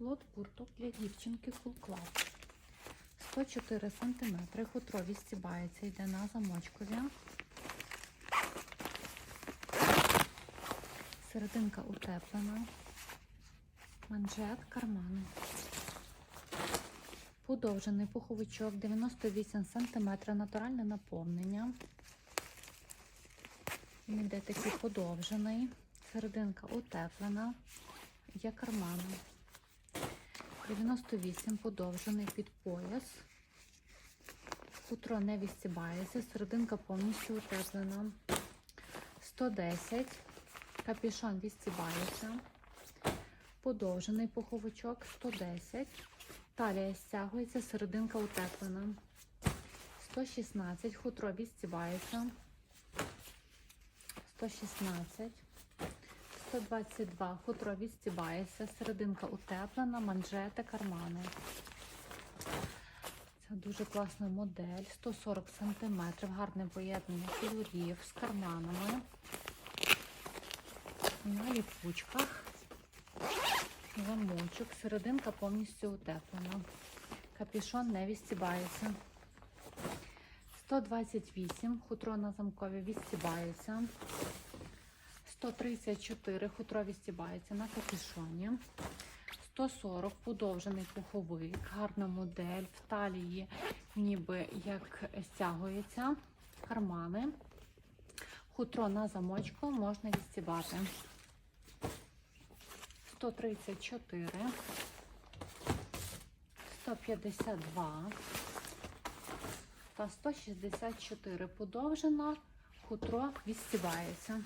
Лот курток для дівчинки Club. 104 см. Хутро відстібається, йде на замочкові. Серединка утеплена. Манжет, кармани. Подовжений пуховичок 98 см, натуральне наповнення. Він йде такий подовжений. Серединка утеплена. Є кармани. 98 подовжений під пояс. Хутро не відстібається, серединка повністю утеплена. 110. Капюшон відстібається. Подовжений пуховичок 110. Талія стягується, серединка утеплена. 116. Хутро відстібається. 116. 122. Хутро відстібається, серединка утеплена, манжети, кармани. Це дуже класна модель. 140 см. Гарне поєднання кольорів з карманами. На ліпучках. Замочок. Серединка повністю утеплена. Капюшон не відстібається. 128. Хутро на замкові відстібається. 134 хутро відстібається на капюшоні. 140 подовжений пуховик, гарна модель, в талії ніби як стягується, кармани. Хутро на замочку можна відстібати. 134, 152 та 164 подовжена, хутро відстібається.